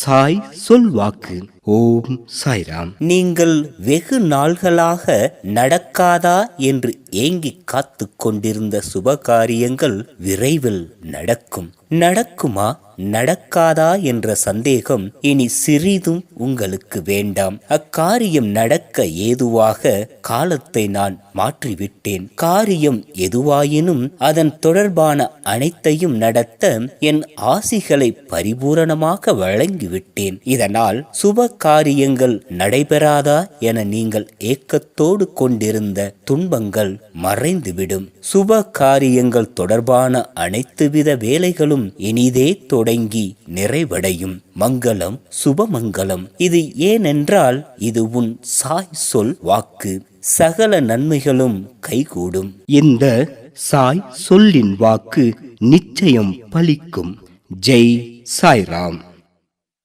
சாய் சொல்வாக்கு ஓம் சாய்ராம். நீங்கள் வெகு நாள்களாக நடக்காதா என்று ஏங்கிக் காத்து கொண்டிருந்த சுபகாரியங்கள் விரைவில் நடக்கும். நடக்குமா? நடக்காதா என்ற சந்தேகம் இனி சிறிதும் உங்களுக்கு வேண்டாம். அக்காரியம் நடக்க ஏதுவாக காலத்தை நான் மாற்றிவிட்டேன். காரியம் எதுவாயினும் அதன் தொடர்பான அனைத்தையும் நடத்த என் ஆசிகளை பரிபூரணமாக வழங்கிவிட்டேன். இதனால் சுப காரியங்கள் நடைபெறாதா என நீங்கள் ஏக்கத்தோடு கொண்டிருந்த துன்பங்கள் மறைந்துவிடும். சுப காரியங்கள் தொடர்பான அனைத்துவித வேலைகளும் இனிதே தொடங்கி நிறைவடையும். மங்களம் சுபமங்கலம் இது ஏனென்றால் இது உன் சாய் சொல் வாக்கு. சகல நன்மைகளும் கைகூடும். இந்த சாய் சொல்லின் வாக்கு நிச்சயம் பலிக்கும். ஜெய் சாய்ராம்.